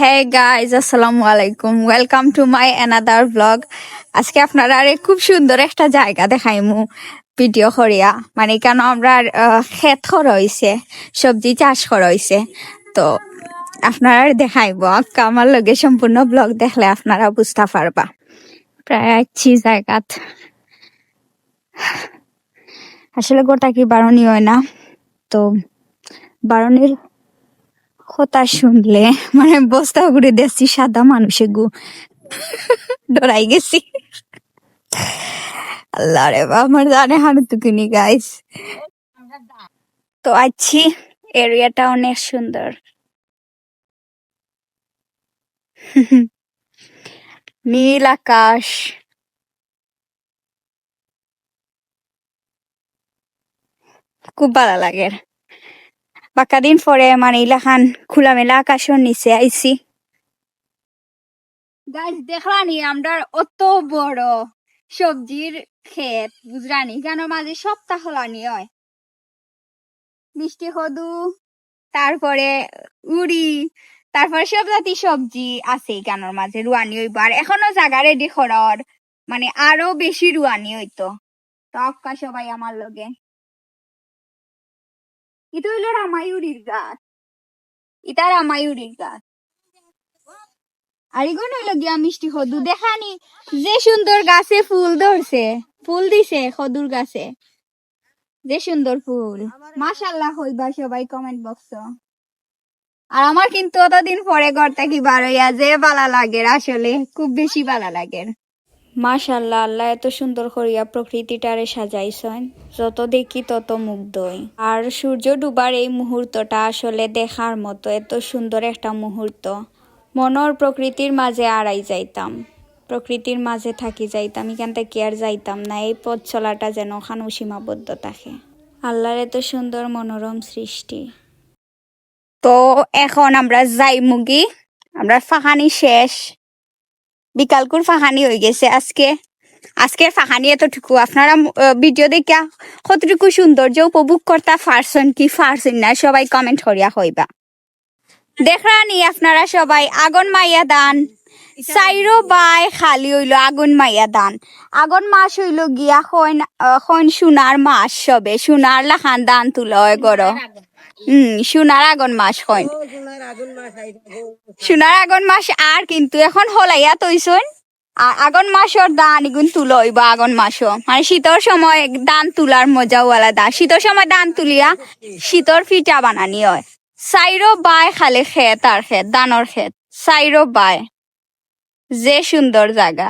হে guys আসসালামু আলাইকুম welcome to my another blog আজকে আপনারা আরে খুব সুন্দর একটা জায়গা দেখাইমু ভিডিও করিয়া। মানে কেন আমরা করা হয়েছে সবজি চাষ করা হয়েছে তো আপনারা দেখাইব আমার লগে সম্পূর্ণ ব্লগ দেখলে আপনারা বুঝতে পারবা। প্রায় আছি জায়গাত। আসলে গোটা কি বারণই হয় না। তো বারণের কথা শুনলে মানে বস্তা ঘুরে দেখছি সাদা মানুষে গু ডরাই গেছি। আল্লাহ রে আমার জানে হানু তুকিনি গাইস তো আছি এরিয়াটা অনেক সুন্দর। নীল আকাশ। খুব ভালো লাগে। বাক্কা দিন পরে মানে ইলাখান খোলামেলা আকাশের নিচে আইছি গাছ দেখলানি আমরা অত বড় সবজির ক্ষেত বুঝরানি কেন মাঝে সপ্তাহ হলানি হয় মিষ্টি কদু তারপরে উড়ি তারপরে সব জাতি সবজি আছে গানোর মাঝে রুয়ানি হইব আর এখনও জায়গা রেডি করার মানে আরও বেশি রুয়ানি হইতো তো আক্কা সবাই আমার লগে এটা হইল রামায়ুরির গাছ এটা রামায়ুরির গাছ আর হইল গিয়া মিষ্টি কদু দেখানি যে সুন্দর গাছে ফুল ধরছে ফুল দিছে কদুর গাছে যে সুন্দর ফুল মাশাল্লাহ হইবা সবাই কমেন্ট বক্স আর আমার কিন্তু অতদিন পরে ঘর কি বার হইয়া যে বালা লাগে আসলে খুব বেশি বালা লাগে মাশাল্লাহ আল্লাহ এত সুন্দর করিয়া প্রকৃতিটারে সাজাইছেন। যত দেখি তত মুগ্ধই। আর সূর্য ডুবার এই মুহূর্তটা আসলে দেখার মতো এত সুন্দর একটা মুহূর্ত। মনর প্রকৃতির মাঝে আড়াই যাইতাম। প্রকৃতির মাঝে থাকি যাইতাম, এখান থেকে আর যাইতাম না। এই পথ চলাটা যেন ওখানে সীমাবদ্ধ থাকে। আল্লাহর এত সুন্দর মনোরম সৃষ্টি। তো এখন আমরা যাই মুগি। আমরা ফাহানি শেষ। বিকালকুর ফাহানি হয়ে গেছে আজকে? আজকে ফাহানি এতটুকু আপনারা ভিডিও দেখা কতটুকু সৌন্দর্য উপভোগ করতে পারছেন কি পারছেন না সবাই কমেন্ট করিয়া হইবা দেখরানি আপনারা সবাই আগুন মাইয়া দান। চাইরো বাই খালি হইল আগুন মাইয়া দান। আগুন মাস হইল গিয়া খৈন খৈন সোনার মাস সবে। সোনার লাখান দান তুলা হয় গর হম সোনার আগুন মাস খৈন সোনার আগন মাস আর কিন্তু এখন হলাইয়া তৈছন আর আগন মাসর দান ইগুন তুলো হইব আগন মাসও। মানে শীতর সময় দান তুলার মজাও আলাদা। শীতর সময় দান তুলিয়া শীতর পিঠা বানানি হয়। সাইরো বাই খালে খেত আর খেত দানর খেত সাইরো বাই। যে সুন্দর জায়গা